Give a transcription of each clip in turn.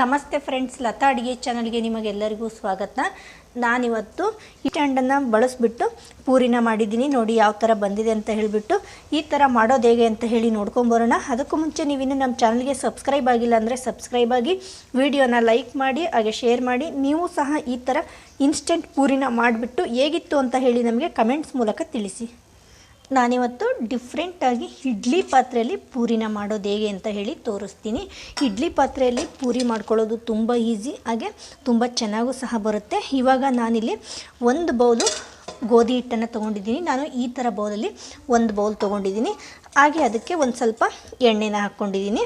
ನಮಸ್ತೆ ಫ್ರೆಂಡ್ಸ್, ಲತಾ ಅಡುಗೆ ಚಾನಲ್ಗೆ ನಿಮಗೆಲ್ಲರಿಗೂ ಸ್ವಾಗತ. ನಾನಿವತ್ತು ಈ ಸ್ಟ್ಯಾಂಡನ್ನು ಬಳಸಿಬಿಟ್ಟು ಪೂರಿನ ಮಾಡಿದ್ದೀನಿ. ನೋಡಿ ಯಾವ ಥರ ಬಂದಿದೆ ಅಂತ ಹೇಳಿಬಿಟ್ಟು ಈ ಥರ ಮಾಡೋದು ಹೇಗೆ ಅಂತ ಹೇಳಿ ನೋಡ್ಕೊಂಬರೋಣ ಅದಕ್ಕೂ ಮುಂಚೆ ನೀವಿನ್ನು ನಮ್ಮ ಚಾನಲ್ಗೆ ಸಬ್ಸ್ಕ್ರೈಬ್ ಆಗಿಲ್ಲ ಅಂದರೆ ಸಬ್ಸ್ಕ್ರೈಬ್ ಆಗಿ ವಿಡಿಯೋನ ಲೈಕ್ ಮಾಡಿ, ಹಾಗೆ ಶೇರ್ ಮಾಡಿ. ನೀವು ಸಹ ಈ ಥರ ಇನ್ಸ್ಟೆಂಟ್ ಪೂರಿನ ಮಾಡಿಬಿಟ್ಟು ಹೇಗಿತ್ತು ಅಂತ ಹೇಳಿ ನಮಗೆ ಕಮೆಂಟ್ಸ್ ಮೂಲಕ ತಿಳಿಸಿ. ನಾನಿವತ್ತು ಡಿಫ್ರೆಂಟಾಗಿ ಇಡ್ಲಿ ಪಾತ್ರೆಯಲ್ಲಿ ಪೂರಿನ ಮಾಡೋದು ಹೇಗೆ ಅಂತ ಹೇಳಿ ತೋರಿಸ್ತೀನಿ. ಇಡ್ಲಿ ಪಾತ್ರೆಯಲ್ಲಿ ಪೂರಿ ಮಾಡ್ಕೊಳ್ಳೋದು ತುಂಬ ಈಸಿ, ಹಾಗೆ ತುಂಬ ಚೆನ್ನಾಗೂ ಸಹ ಬರುತ್ತೆ. ಇವಾಗ ನಾನಿಲ್ಲಿ ಒಂದು ಬೌಲು ಗೋಧಿ ಹಿಟ್ಟನ್ನು ತೊಗೊಂಡಿದ್ದೀನಿ. ನಾನು ಈ ಥರ ಬೌಲಲ್ಲಿ ಒಂದು ಬೌಲ್ ತೊಗೊಂಡಿದ್ದೀನಿ. ಹಾಗೆ ಅದಕ್ಕೆ ಒಂದು ಸ್ವಲ್ಪ ಎಣ್ಣೆನ ಹಾಕ್ಕೊಂಡಿದ್ದೀನಿ.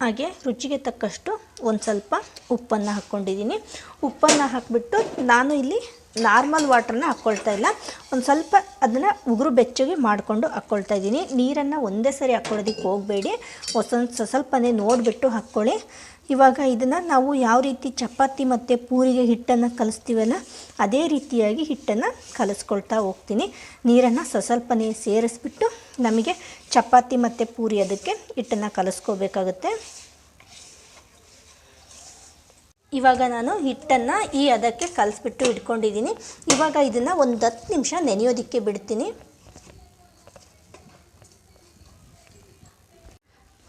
ಹಾಗೆ ರುಚಿಗೆ ತಕ್ಕಷ್ಟು ಒಂದು ಸ್ವಲ್ಪ ಉಪ್ಪನ್ನು ಹಾಕ್ಕೊಂಡಿದ್ದೀನಿ. ಉಪ್ಪನ್ನು ಹಾಕಿಬಿಟ್ಟು ನಾನು ಇಲ್ಲಿ ನಾರ್ಮಲ್ ವಾಟ್ರನ್ನ ಹಾಕ್ಕೊಳ್ತಾ ಇಲ್ಲ. ಒಂದು ಸ್ವಲ್ಪ ಅದನ್ನು ಉಗುರು ಬೆಚ್ಚಗೆ ಮಾಡಿಕೊಂಡು ಹಾಕ್ಕೊಳ್ತಾ ಇದ್ದೀನಿ. ನೀರನ್ನು ಒಂದೇ ಸರಿ ಹಾಕ್ಕೊಳ್ಳೋದಕ್ಕೆ ಹೋಗಬೇಡಿ. ಹೊಸ ಸ್ವಲ್ಪನೇ ನೋಡಿಬಿಟ್ಟು ಹಾಕ್ಕೊಳ್ಳಿ ಇವಾಗ ಇದನ್ನು ನಾವು ಯಾವ ರೀತಿ ಚಪಾತಿ ಮತ್ತು ಪೂರಿಗೆ ಹಿಟ್ಟನ್ನು ಕಲಿಸ್ತೀವಲ್ಲ, ಅದೇ ರೀತಿಯಾಗಿ ಹಿಟ್ಟನ್ನು ಕಲಿಸ್ಕೊಳ್ತಾ ಹೋಗ್ತೀನಿ. ನೀರನ್ನು ಸ್ವಸ್ವಲ್ಪನೇ ಸೇರಿಸ್ಬಿಟ್ಟು ನಮಗೆ ಚಪಾತಿ ಮತ್ತು ಪೂರಿ ಅದಕ್ಕೆ ಹಿಟ್ಟನ್ನು ಕಲಿಸ್ಕೋಬೇಕಾಗುತ್ತೆ. ಇವಾಗ ನಾನು ಹಿಟ್ಟನ್ನು ಈ ಅದಕ್ಕೆ ಕಲಿಸ್ಬಿಟ್ಟು ಇಟ್ಕೊಂಡಿದ್ದೀನಿ. ಇವಾಗ ಇದನ್ನು ಒಂದು ಹತ್ತು ನಿಮಿಷ ನೆನೆಯೋದಕ್ಕೆ ಬಿಡ್ತೀನಿ.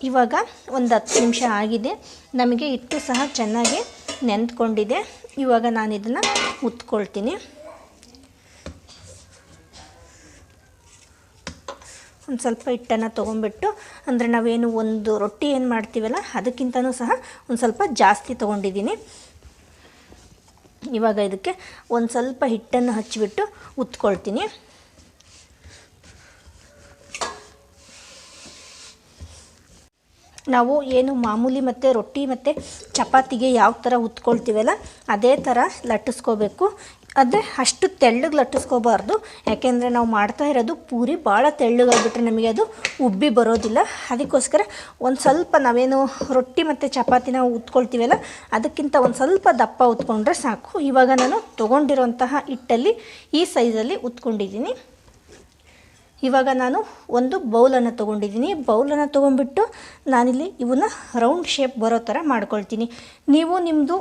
ಇವಾಗ ಒಂದು ಹತ್ತು ನಿಮಿಷ ಆಗಿದೆ. ನಮಗೆ ಹಿಟ್ಟು ಸಹ ಚೆನ್ನಾಗಿ ನೆನೆದುಕೊಂಡಿದೆ ಇವಾಗ ನಾನು ಇದನ್ನು ಉತ್ಕೊಳ್ತೀನಿ. ಒಂದು ಸ್ವಲ್ಪ ಹಿಟ್ಟನ್ನು ತೊಗೊಂಡ್ಬಿಟ್ಟು, ಅಂದರೆ ನಾವೇನು ಒಂದು ರೊಟ್ಟಿ ಏನು ಮಾಡ್ತೀವಲ್ಲ, ಅದಕ್ಕಿಂತನೂ ಸಹ ಒಂದು ಸ್ವಲ್ಪ ಜಾಸ್ತಿ ತೊಗೊಂಡಿದ್ದೀನಿ. ಇವಾಗ ಇದಕ್ಕೆ ಒಂದು ಸ್ವಲ್ಪ ಹಿಟ್ಟನ್ನು ಹಚ್ಚಿಬಿಟ್ಟು ಉತ್ಕೊಳ್ತೀನಿ. ನಾವು ಏನು ಮಾಮೂಲಿ ಮತ್ತು ರೊಟ್ಟಿ ಮತ್ತು ಚಪಾತಿಗೆ ಯಾವ ಥರ ಉತ್ಕೊಳ್ತೀವಲ್ಲ, ಅದೇ ಥರ ಲಟ್ಟಿಸ್ಕೋಬೇಕು. ಆದರೆ ಅಷ್ಟು ತೆಳ್ಳಗೆ ಲಟ್ಟಿಸ್ಕೋಬಾರ್ದು. ಯಾಕೆಂದರೆ ನಾವು ಮಾಡ್ತಾ ಇರೋದು ಪೂರಿ ಭಾಳ ತೆಳ್ಳಗಾಗ್ಬಿಟ್ರೆ ನಮಗೆ ಅದು ಉಬ್ಬಿ ಬರೋದಿಲ್ಲ. ಅದಕ್ಕೋಸ್ಕರ ಒಂದು ಸ್ವಲ್ಪ ನಾವೇನು ರೊಟ್ಟಿ ಮತ್ತು ಚಪಾತಿನ ಉತ್ಕೊಳ್ತೀವಲ್ಲ, ಅದಕ್ಕಿಂತ ಒಂದು ಸ್ವಲ್ಪ ದಪ್ಪ ಉತ್ಕೊಂಡ್ರೆ ಸಾಕು. ಇವಾಗ ನಾನು ತೊಗೊಂಡಿರೋಂತಹ ಹಿಟ್ಟಲ್ಲಿ ಈ ಸೈಜಲ್ಲಿ ಉತ್ಕೊಂಡಿದ್ದೀನಿ. ಇವಾಗ ನಾನು ಒಂದು ಬೌಲನ್ನು ತೊಗೊಂಡಿದ್ದೀನಿ. ಬೌಲನ್ನು ತೊಗೊಂಡ್ಬಿಟ್ಟು ನಾನಿಲ್ಲಿ ಇವನ್ನ ರೌಂಡ್ ಶೇಪ್ ಬರೋ ಥರ ಮಾಡ್ಕೊಳ್ತೀನಿ. ನೀವು ನಿಮ್ಮದು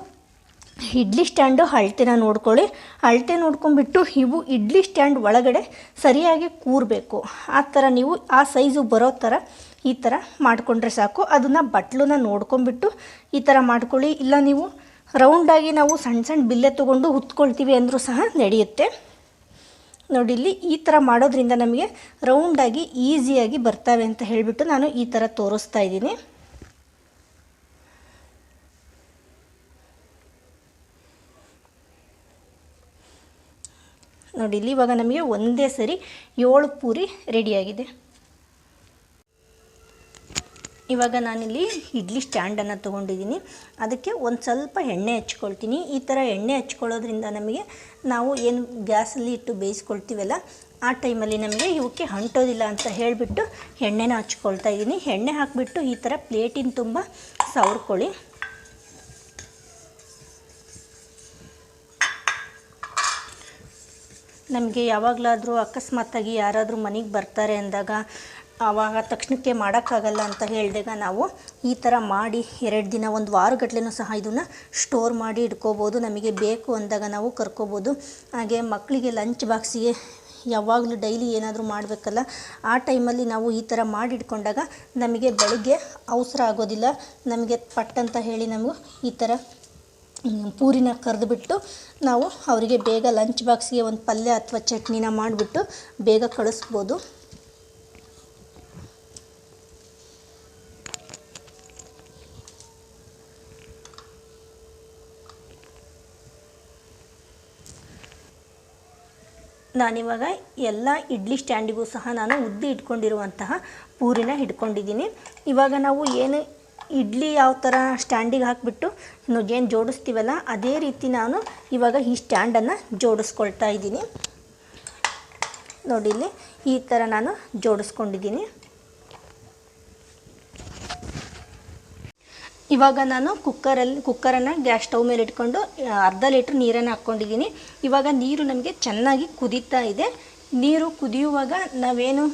ಇಡ್ಲಿ ಸ್ಟ್ಯಾಂಡು ಅಳತೆನ ನೋಡ್ಕೊಳ್ಳಿ. ಅಳತೆ ನೋಡ್ಕೊಂಡ್ಬಿಟ್ಟು ಇವು ಇಡ್ಲಿ ಸ್ಟ್ಯಾಂಡ್ ಒಳಗಡೆ ಸರಿಯಾಗಿ ಕೂರಬೇಕು. ಆ ಥರ ನೀವು ಆ ಸೈಜು ಬರೋ ಥರ ಈ ಥರ ಮಾಡಿಕೊಂಡ್ರೆ ಸಾಕು. ಅದನ್ನು ಬಟ್ಲನ್ನ ನೋಡ್ಕೊಂಬಿಟ್ಟು ಈ ಥರ ಮಾಡ್ಕೊಳ್ಳಿ. ಇಲ್ಲ ನೀವು ರೌಂಡಾಗಿ ನಾವು ಸಣ್ಣ ಸಣ್ಣ ಬಿಲ್ಲೆ ತೊಗೊಂಡು ಹುತ್ಕೊಳ್ತೀವಿ ಅಂದರೂ ಸಹ ನಡೆಯುತ್ತೆ. ನೋಡಿ, ಇಲ್ಲಿ ಈ ಥರ ಮಾಡೋದ್ರಿಂದ ನಮಗೆ ರೌಂಡಾಗಿ ಈಸಿಯಾಗಿ ಬರ್ತವೆ ಅಂತ ಹೇಳಿಬಿಟ್ಟು ನಾನು ಈ ಥರ ತೋರಿಸ್ತಾ ಇದ್ದೀನಿ. ನೋಡಿ, ಇಲ್ಲಿ ಇವಾಗ ನಮಗೆ ಒಂದೇ ಸರಿ ಏಳು ಪೂರಿ ರೆಡಿಯಾಗಿದೆ ಇವಾಗ ನಾನಿಲ್ಲಿ ಇಡ್ಲಿ ಸ್ಟ್ಯಾಂಡನ್ನು ತೊಗೊಂಡಿದ್ದೀನಿ. ಅದಕ್ಕೆ ಒಂದು ಸ್ವಲ್ಪ ಎಣ್ಣೆ ಹಚ್ಕೊಳ್ತೀನಿ. ಈ ಥರ ಎಣ್ಣೆ ಹಚ್ಕೊಳ್ಳೋದ್ರಿಂದ ನಮಗೆ ನಾವು ಏನು ಗ್ಯಾಸಲ್ಲಿ ಇಟ್ಟು ಬೇಯಿಸ್ಕೊಳ್ತೀವಲ್ಲ, ಆ ಟೈಮಲ್ಲಿ ನಮಗೆ ಇವಕ್ಕೆ ಅಂಟೋದಿಲ್ಲ ಅಂತ ಹೇಳಿಬಿಟ್ಟು ಎಣ್ಣೆನ ಹಚ್ಕೊಳ್ತಾ ಇದ್ದೀನಿ. ಎಣ್ಣೆ ಹಾಕಿಬಿಟ್ಟು ಈ ಥರ ಪ್ಲೇಟಿನ ತುಂಬ ಸವರ್ಕೊಳ್ಳಿ. ನಮಗೆ ಯಾವಾಗಲಾದರೂ ಅಕಸ್ಮಾತಾಗಿ ಯಾರಾದರೂ ಮನೆಗೆ ಬರ್ತಾರೆ ಅಂದಾಗ ಆವಾಗ ತಕ್ಷಣಕ್ಕೆ ಮಾಡೋಕ್ಕಾಗಲ್ಲ ಅಂತ ಹೇಳಿದಾಗ ನಾವು ಈ ಥರ ಮಾಡಿ ಎರಡು ದಿನ, ಒಂದು ವಾರಗಟ್ಲೆನೂ ಸಹ ಇದನ್ನು ಸ್ಟೋರ್ ಮಾಡಿ ಇಟ್ಕೋಬೋದು. ನಮಗೆ ಬೇಕು ಅಂದಾಗ ನಾವು ಕರ್ಕೋಬೋದು. ಹಾಗೆ ಮಕ್ಕಳಿಗೆ ಲಂಚ್ ಬಾಕ್ಸಿಗೆ ಯಾವಾಗಲೂ ಡೈಲಿ ಏನಾದರೂ ಮಾಡಬೇಕಲ್ಲ, ಆ ಟೈಮಲ್ಲಿ ನಾವು ಈ ಥರ ಮಾಡಿಟ್ಕೊಂಡಾಗ ನಮಗೆ ಬೆಳಗ್ಗೆ ಅವಸರ ಆಗೋದಿಲ್ಲ. ನಮಗೆ ಪಟ್ಟಂತ ಹೇಳಿ ನಮಗೂ ಈ ಥರ ಪೂರಿನ ಕರೆದುಬಿಟ್ಟು ನಾವು ಅವರಿಗೆ ಬೇಗ ಲಂಚ್ ಬಾಕ್ಸಿಗೆ ಒಂದು ಪಲ್ಯ ಅಥವಾ ಚಟ್ನಿನ ಮಾಡಿಬಿಟ್ಟು ಬೇಗ ಕಳಿಸ್ಬೋದು. ನಾನಿವಾಗ ಎಲ್ಲ ಇಡ್ಲಿ ಸ್ಟ್ಯಾಂಡಿಗೂ ಸಹ ನಾನು ಉದ್ದಿ ಇಟ್ಕೊಂಡಿರುವಂತಹ ಪೂರಿನ ಹಿಡ್ಕೊಂಡಿದ್ದೀನಿ. ಇವಾಗ ನಾವು ಏನು ಇಡ್ಲಿ ಯಾವ ಥರ ಸ್ಟ್ಯಾಂಡಿಗೆ ಹಾಕಿಬಿಟ್ಟು ಏನು ಜೋಡಿಸ್ತೀವಲ್ಲ, ಅದೇ ರೀತಿ ನಾನು ಇವಾಗ ಈ ಸ್ಟ್ಯಾಂಡನ್ನು ಜೋಡಿಸ್ಕೊಳ್ತಾ ಇದ್ದೀನಿ. ನೋಡಿ ಇಲ್ಲಿ ಈ ಥರ ನಾನು ಜೋಡಿಸ್ಕೊಂಡಿದ್ದೀನಿ. ಇವಾಗ ನಾನು ಕುಕ್ಕರಲ್ಲಿ ಕುಕ್ಕರನ್ನು ಗ್ಯಾಸ್ ಸ್ಟವ್ ಮೇಲೆ ಇಟ್ಕೊಂಡು ಅರ್ಧ ಲೀಟ್ರ್ ನೀರನ್ನು ಹಾಕ್ಕೊಂಡಿದ್ದೀನಿ. ಇವಾಗ ನೀರು ನಮಗೆ ಚೆನ್ನಾಗಿ ಕುದೀತಾ ಇದೆ. ನೀರು ಕುದಿಯುವಾಗ ನಾವೇನು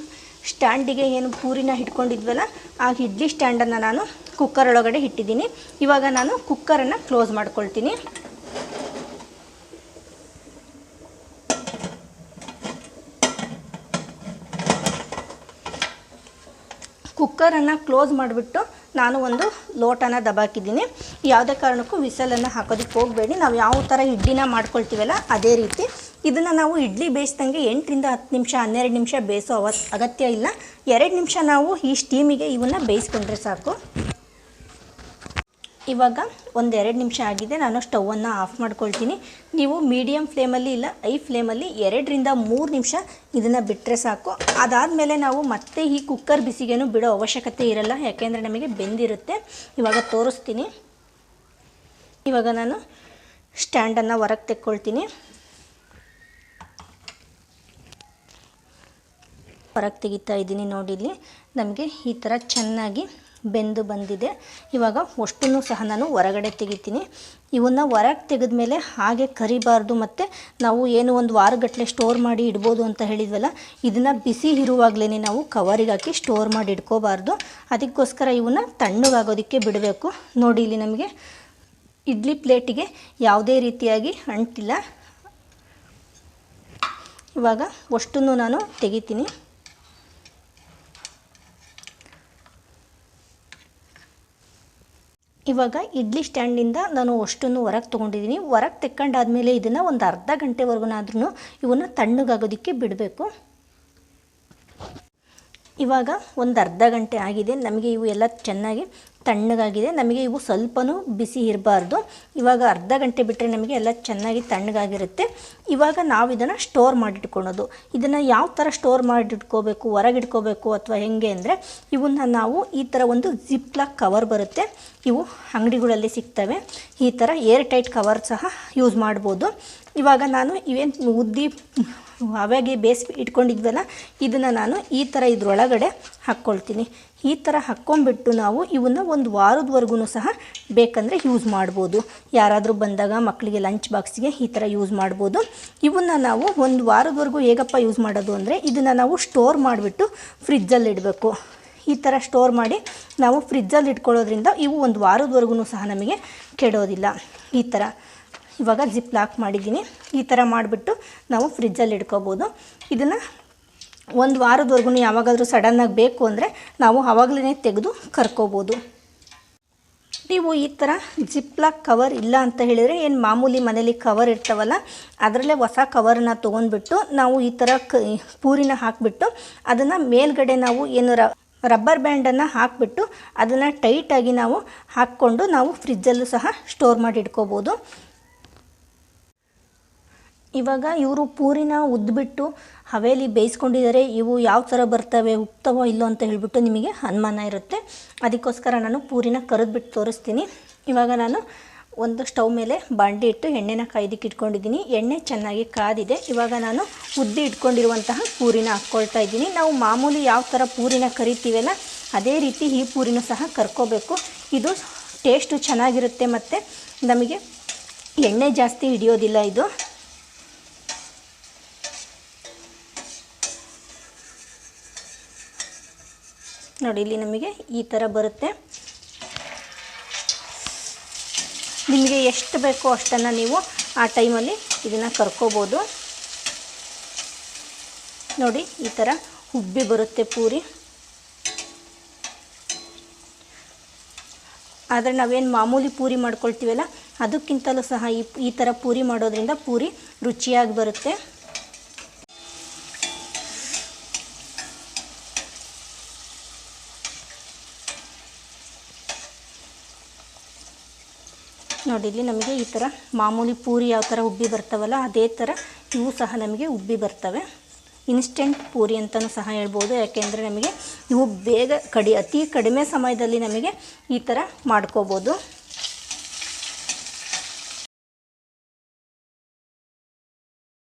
ಸ್ಟ್ಯಾಂಡಿಗೆ ಏನು ಪೂರಿನ ಹಿಡ್ಕೊಂಡಿದ್ವಲ್ಲ, ಆ ಇಡ್ಲಿ ಸ್ಟ್ಯಾಂಡನ್ನು ನಾನು ಕುಕ್ಕರ್ ಒಳಗಡೆ ಇಟ್ಟಿದ್ದೀನಿ. ಇವಾಗ ನಾನು ಕುಕ್ಕರನ್ನು ಕ್ಲೋಸ್ ಮಾಡ್ಕೊಳ್ತೀನಿ. ಕುಕ್ಕರನ್ನು ಕ್ಲೋಸ್ ಮಾಡಿಬಿಟ್ಟು ನಾನು ಒಂದು ಲೋಟನ ದಬಾಕಿದ್ದೀನಿ. ಯಾವುದೇ ಕಾರಣಕ್ಕೂ ವಿಸಲನ್ನು ಹಾಕೋದಕ್ಕೆ ಹೋಗಬೇಡಿ. ನಾವು ಯಾವ ಥರ ಇಡ್ಲಿನ ಮಾಡ್ಕೊಳ್ತೀವಲ್ಲ, ಅದೇ ರೀತಿ. ಇದನ್ನು ನಾವು ಇಡ್ಲಿ ಬೇಯಿಸ್ದಂಗೆ ಎಂಟರಿಂದ ಹತ್ತು ನಿಮಿಷ, ಹನ್ನೆರಡು ನಿಮಿಷ ಬೇಯಿಸೋ ಅವ ಅಗತ್ಯ ಇಲ್ಲ. ಎರಡು ನಿಮಿಷ ನಾವು ಈ ಸ್ಟೀಮಿಗೆ ಇವನ್ನ ಬೇಯಿಸ್ಕೊಂಡ್ರೆ ಸಾಕು. ಇವಾಗ ಒಂದು ಎರಡು ನಿಮಿಷ ಆಗಿದೆ. ನಾನು ಸ್ಟವನ್ನು ಆಫ್ ಮಾಡ್ಕೊಳ್ತೀನಿ. ನೀವು ಮೀಡಿಯಮ್ ಫ್ಲೇಮಲ್ಲಿ ಇಲ್ಲ ಐ ಫ್ಲೇಮಲ್ಲಿ ಎರಡರಿಂದ ಮೂರು ನಿಮಿಷ ಇದನ್ನು ಬಿಟ್ಟರೆ ಸಾಕು. ಅದಾದಮೇಲೆ ನಾವು ಮತ್ತೆ ಈ ಕುಕ್ಕರ್ ಬಿಸಿಗೇನು ಬಿಡೋ ಅವಶ್ಯಕತೆ ಇರಲ್ಲ, ಯಾಕೆಂದರೆ ನಮಗೆ ಬೆಂದಿರುತ್ತೆ. ಇವಾಗ ತೋರಿಸ್ತೀನಿ. ಇವಾಗ ನಾನು ಸ್ಟ್ಯಾಂಡನ್ನು ಹೊರಗೆ ತೆಕ್ಕೊಳ್ತೀನಿ. ಹೊರಗೆ ತೆಗಿತಾ ಇದ್ದೀನಿ ನೋಡಿ ಇಲ್ಲಿ. ನಮಗೆ ಈ ಥರ ಚೆನ್ನಾಗಿ ಬೆಂದು ಬಂದಿದೆ. ಇವಾಗ ಅಷ್ಟನ್ನು ಸಹ ನಾನು ಹೊರಗಡೆ ತೆಗಿತೀನಿ. ಇವನ್ನ ಹೊರಗೆ ತೆಗೆದ ಮೇಲೆ ಹಾಗೆ ಕರಿಬಾರ್ದು ಮತ್ತು ನಾವು ಏನು ಒಂದು ವಾರಗಟ್ಟಲೆ ಸ್ಟೋರ್ ಮಾಡಿ ಇಡ್ಬೋದು ಅಂತ ಹೇಳಿದ್ವಲ್ಲ, ಇದನ್ನು ಬಿಸಿ ಇರುವಾಗಲೇ ನಾವು ಕವರಿಗೆ ಹಾಕಿ ಸ್ಟೋರ್ ಮಾಡಿ ಇಟ್ಕೋಬಾರ್ದು. ಅದಕ್ಕೋಸ್ಕರ ಇವನ್ನ ತಣ್ಣಗಾಗೋದಕ್ಕೆ ಬಿಡಬೇಕು. ನೋಡಿ ಇಲ್ಲಿ ನಮಗೆ ಇಡ್ಲಿ ಪ್ಲೇಟಿಗೆ ಯಾವುದೇ ರೀತಿಯಾಗಿ ಅಂಟಿಲ್ಲ. ಇವಾಗ ಅಷ್ಟನ್ನು ನಾನು ತೆಗಿತೀನಿ. ಇವಾಗ ಇಡ್ಲಿ ಸ್ಟ್ಯಾಂಡಿಂದ ನಾನು ಅಷ್ಟನ್ನು ಹೊರಗೆ ತೊಗೊಂಡಿದ್ದೀನಿ. ಹೊರಗೆ ತೆಕ್ಕೊಂಡಾದ್ಮೇಲೆ ಇದನ್ನು ಒಂದು ಅರ್ಧ ಗಂಟೆವರೆಗೂನಾದ್ರೂ ಇವನ್ನ ತಣ್ಣಗಾಗೋದಕ್ಕೆ ಬಿಡಬೇಕು. ಇವಾಗ ಒಂದು ಅರ್ಧ ಗಂಟೆ ಆಗಿದೆ. ನಮಗೆ ಇವು ಎಲ್ಲ ಚೆನ್ನಾಗಿ ತಣ್ಣಗಾಗಿದೆ. ನಮಗೆ ಇವು ಸ್ವಲ್ಪನೂ ಬಿಸಿ ಇರಬಾರ್ದು. ಇವಾಗ ಅರ್ಧ ಗಂಟೆ ಬಿಟ್ಟರೆ ನಮಗೆ ಎಲ್ಲ ಚೆನ್ನಾಗಿ ತಣ್ಣಗಾಗಿರುತ್ತೆ. ಇವಾಗ ನಾವು ಇದನ್ನು ಸ್ಟೋರ್ ಮಾಡಿಟ್ಕೊಳ್ಳೋದು. ಇದನ್ನು ಯಾವ ಥರ ಸ್ಟೋರ್ ಮಾಡಿಟ್ಕೋಬೇಕು, ಹೊರಗಿಟ್ಕೋಬೇಕು ಅಥವಾ ಹೆಂಗೆ ಅಂದರೆ ಇವನ್ನ ನಾವು ಈ ಥರ ಒಂದು ಜಿಪ್ಲಾಕ್ ಕವರ್ ಬರುತ್ತೆ. ಇವು ಅಂಗಡಿಗಳಲ್ಲಿ ಸಿಗ್ತವೆ. ಈ ಥರ ಏರ್ ಟೈಟ್ ಕವರ್ ಸಹ ಯೂಸ್ ಮಾಡ್ಬೋದು. ಇವಾಗ ನಾನು ಇವೇನು ಉದ್ದಿ ಅವಾಗೆ ಬೇಸ್ ಇಟ್ಕೊಂಡಿದ್ವಲ್ಲ, ಇದನ್ನು ನಾನು ಈ ಥರ ಇದ್ರೊಳಗಡೆ ಹಾಕ್ಕೊಳ್ತೀನಿ. ಈ ಥರ ಹಾಕ್ಕೊಂಬಿಟ್ಟು ನಾವು ಇವನ್ನ ಒಂದು ವಾರದವರೆಗೂ ಸಹ ಬೇಕಂದರೆ ಯೂಸ್ ಮಾಡ್ಬೋದು. ಯಾರಾದರೂ ಬಂದಾಗ ಮಕ್ಕಳಿಗೆ ಲಂಚ್ ಬಾಕ್ಸ್ಗೆ ಈ ಥರ ಯೂಸ್ ಮಾಡ್ಬೋದು. ಇವನ್ನ ನಾವು ಒಂದು ವಾರದವರೆಗೂ ಹೇಗಪ್ಪ ಯೂಸ್ ಮಾಡೋದು ಅಂದರೆ, ಇದನ್ನು ನಾವು ಸ್ಟೋರ್ ಮಾಡಿಬಿಟ್ಟು ಫ್ರಿಜ್ಜಲ್ಲಿ ಇಡಬೇಕು. ಈ ಥರ ಸ್ಟೋರ್ ಮಾಡಿ ನಾವು ಫ್ರಿಜ್ಜಲ್ಲಿ ಇಟ್ಕೊಳ್ಳೋದ್ರಿಂದ ಇವು ಒಂದು ವಾರದವರೆಗೂ ಸಹ ನಮಗೆ ಕೆಡೋದಿಲ್ಲ. ಈ ಥರ ಇವಾಗ ಜಿಪ್ ಲಾಕ್ ಮಾಡಿದ್ದೀನಿ. ಈ ಥರ ಮಾಡಿಬಿಟ್ಟು ನಾವು ಫ್ರಿಜ್ಜಲ್ಲಿ ಇಟ್ಕೋಬೋದು. ಇದನ್ನು ಒಂದು ವಾರದವರೆಗೂ ಯಾವಾಗಾದರೂ ಸಡನ್ನಾಗಿ ಬೇಕು ಅಂದರೆ ನಾವು ಆವಾಗಲೇ ತೆಗೆದು ಕರ್ಕೋಬೋದು. ನೀವು ಈ ಥರ ಜಿಪ್ಲಾಕ್ ಕವರ್ ಇಲ್ಲ ಅಂತ ಹೇಳಿದರೆ ಏನು ಮಾಮೂಲಿ ಮನೇಲಿ ಕವರ್ ಇರ್ತಾವಲ್ಲ, ಅದರಲ್ಲೇ ಹೊಸ ಕವರನ್ನ ತೊಗೊಂಡ್ಬಿಟ್ಟು ನಾವು ಈ ಥರ ಕ ಪೂರಿನ ಹಾಕಿಬಿಟ್ಟು ಅದನ್ನು ಮೇಲ್ಗಡೆ ನಾವು ಏನು ರಬ್ಬರ್ ಬ್ಯಾಂಡನ್ನು ಹಾಕಿಬಿಟ್ಟು ಅದನ್ನು ಟೈಟಾಗಿ ನಾವು ಹಾಕ್ಕೊಂಡು ನಾವು ಫ್ರಿಜ್ಜಲ್ಲೂ ಸಹ ಸ್ಟೋರ್ ಮಾಡಿ ಇಟ್ಕೋಬೋದು. ಇವಾಗ ಇವರು ಪೂರಿನ ಉದ್ದುಬಿಟ್ಟು ಹವೇಲಿ ಬೇಯಿಸ್ಕೊಂಡಿದ್ದಾರೆ, ಇವು ಯಾವ ಥರ ಬರ್ತವೆ, ಉಪ್ತವೋ ಇಲ್ಲೋ ಅಂತ ಹೇಳಿಬಿಟ್ಟು ನಿಮಗೆ ಅನುಮಾನ ಇರುತ್ತೆ. ಅದಕ್ಕೋಸ್ಕರ ನಾನು ಪೂರಿನ ಕರೆದ್ಬಿಟ್ಟು ತೋರಿಸ್ತೀನಿ. ಇವಾಗ ನಾನು ಒಂದು ಸ್ಟವ್ ಮೇಲೆ ಬಾಂಡಿ ಇಟ್ಟು ಎಣ್ಣೆನ ಕಾಯ್ದಕ್ಕೆ ಇಟ್ಕೊಂಡಿದ್ದೀನಿ. ಎಣ್ಣೆ ಚೆನ್ನಾಗಿ ಕಾದಿದೆ. ಇವಾಗ ನಾನು ಉದ್ದಿ ಇಟ್ಕೊಂಡಿರುವಂತಹ ಪೂರಿನ ಹಾಕ್ಕೊಳ್ತಾ ಇದ್ದೀನಿ. ನಾವು ಮಾಮೂಲಿ ಯಾವ ಥರ ಪೂರಿನ ಕರಿತೀವಲ್ಲ, ಅದೇ ರೀತಿ ಈ ಪೂರಿನೂ ಸಹ ಕರ್ಕೋಬೇಕು. ಇದು ಟೇಸ್ಟು ಚೆನ್ನಾಗಿರುತ್ತೆ ಮತ್ತು ನಮಗೆ ಎಣ್ಣೆ ಜಾಸ್ತಿ ಹಿಡಿಯೋದಿಲ್ಲ ಇದು. ನೋಡಿ, ಇಲ್ಲಿ ನಮಗೆ ಈ ಥರ ಬರುತ್ತೆ. ನಿಮಗೆ ಎಷ್ಟು ಬೇಕೋ ಅಷ್ಟನ್ನು ನೀವು ಆ ಟೈಮಲ್ಲಿ ಇದನ್ನು ಕರ್ಕೋಬೋದು. ನೋಡಿ, ಈ ಥರ ಉಬ್ಬಿ ಬರುತ್ತೆ ಪೂರಿ. ಆದರೆ ನಾವೇನು ಮಾಮೂಲಿ ಪೂರಿ ಮಾಡ್ಕೊಳ್ತೀವಲ್ಲ, ಅದಕ್ಕಿಂತಲೂ ಸಹ ಈ ಈ ಥರ ಪೂರಿ ಮಾಡೋದ್ರಿಂದ ಪೂರಿ ರುಚಿಯಾಗಿ ಬರುತ್ತೆ. ನೋಡಿ ಇಲ್ಲಿ ನಮಗೆ ಈ ಥರ ಮಾಮೂಲಿ ಪೂರಿ ಯಾವ ಥರ ಉಬ್ಬಿ ಬರ್ತಾವಲ್ಲ, ಅದೇ ಥರ ಇವು ಸಹ ನಮಗೆ ಉಬ್ಬಿ ಬರ್ತವೆ. ಇನ್ಸ್ಟೆಂಟ್ ಪೂರಿ ಅಂತಲೂ ಸಹ ಹೇಳ್ಬೋದು, ಯಾಕೆಂದರೆ ನಮಗೆ ಇವು ಬೇಗ ಕಡಿ, ಅತಿ ಕಡಿಮೆ ಸಮಯದಲ್ಲಿ ನಮಗೆ ಈ ಥರ ಮಾಡ್ಕೋಬೋದು.